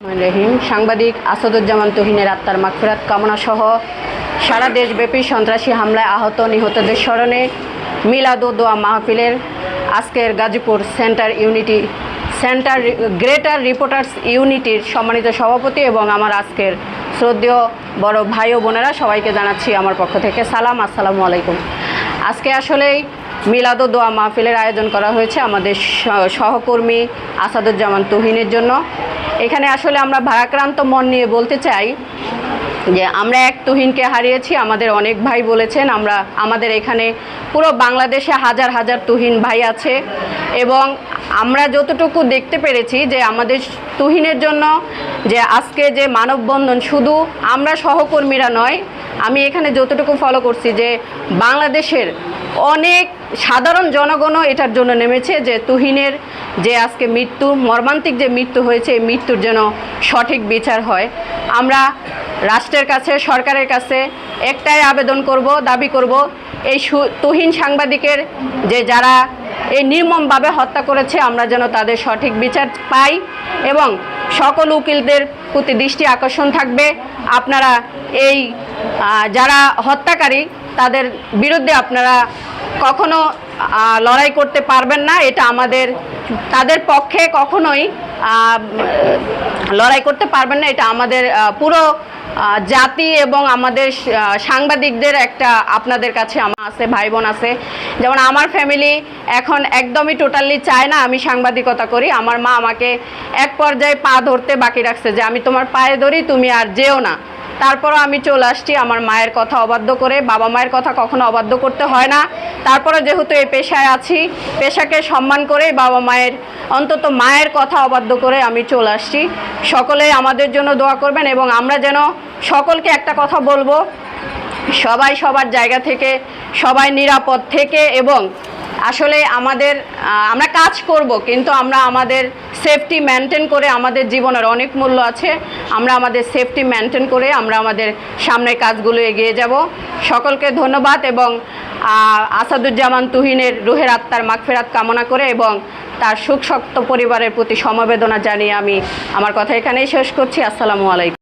রহিম, সাংবাদিক আসাদুজ্জামান তুহিনের আত্মার মাগফিরাত কামনা সহ সারা দেশব্যাপী সন্ত্রাসী হামলায় আহত নিহতদের স্মরণে মিলাদ ও দোয়া মাহফিলের আজকের Gazipur centre unity, centre greater reporters ইউনিটির সম্মানিত সভাপতি এবং আমার আজকের শ্রদ্ধেয় বড় ভাই ও বোনেরা সবাইকে জানাচ্ছি আমার পক্ষ থেকে সালাম, আসসালামু আলাইকুম। আজকে আসলেই মিলাদ দোয়া মাহফিলের আয়োজন করা হয়েছে আমাদের সহকর্মী আসাদুজ্জামান তুহিনের জন্য। এখানে আসলে আমরা ভারাক্রান্ত মন নিয়ে বলতে চাই যে আমরা এক তুহিনকে হারিয়েছি, আমাদের অনেক ভাই বলেছেন, আমরা, আমাদের এখানে পুরো বাংলাদেশে হাজার হাজার তুহিন ভাই আছে এবং আমরা যতটুকু দেখতে পেরেছি যে আমাদের তুহিনের জন্য যে আজকে যে মানববন্ধন শুধু আমরা সহকর্মীরা নয়, আমি এখানে যতটুকু ফলো করছি যে বাংলাদেশের অনেক সাধারণ জনগণও এটার জন্য নেমেছে যে তুহিনের যে আজকে মৃত্যু, মর্মান্তিক যে মৃত্যু হয়েছে, এই মৃত্যুর যেন সঠিক বিচার হয়। আমরা রাষ্ট্রের কাছে, সরকারের কাছে একটাই আবেদন করব, দাবি করব, এই তুহিন সাংবাদিকের যে যারা এই নির্মমভাবে হত্যা করেছে, আমরা যেন তাদের সঠিক বিচার পাই এবং সকল উকিলদের প্রতি দৃষ্টি আকর্ষণ থাকবে। আপনারা এই যারা হত্যাকারী, তাদের বিরুদ্ধে আপনারা কখনো লড়াই করতে পারবেন না, এটা আমাদের, তাদের পক্ষে কখনোই লড়াই করতে পারবেন না, এটা আমাদের পুরো জাতি এবং আমাদের সাংবাদিকদের একটা আপনাদের কাছে আমার আছে ভাই বোন আছে। যেমন আমার ফ্যামিলি এখন একদমই টোটালি চায় না আমি সাংবাদিকতা করি, আমার মা আমাকে এক পর্যায়ে পা ধরতে বাকি রাখছে যে, আমি তোমার পায়ে ধরি, তুমি আর যেও না। তারপরও আমি চলে আসছি আমার মায়ের কথা অবাধ্য করে। বাবা মায়ের কথা কখনো অবাধ্য করতে হয় না। তারপরে যেহেতু এই পেশায় আছি, পেশাকে সম্মান করে বাবা মায়ের, অন্তত মায়ের কথা অবাধ্য করে আমি চলে আসছি। সকলে আমাদের জন্য দোয়া করবেন এবং আমরা যেন সকলকে একটা কথা বলব, সবাই সবার জায়গা থেকে, সবাই নিরাপদ থেকে এবং আসলে আমাদের আমরা কাজ করব, কিন্তু আমরা আমাদের সেফটি মেনটেন করে আমাদের জীবনের অনেক মূল্য আছে। আমরা আমাদের সেফটি মেনটেন করে আমরা আমাদের সামনের কাজগুলো এগিয়ে যাব। সকলকে ধন্যবাদ এবং আসাদুজ্জামান তুহিনের রুহের আত্মার মাগফেরাত কামনা করে এবং তার সুখ শক্ত পরিবারের প্রতি সমবেদনা জানিয়ে আমি আমার কথা এখানেই শেষ করছি। আসসালামু আলাইকুম।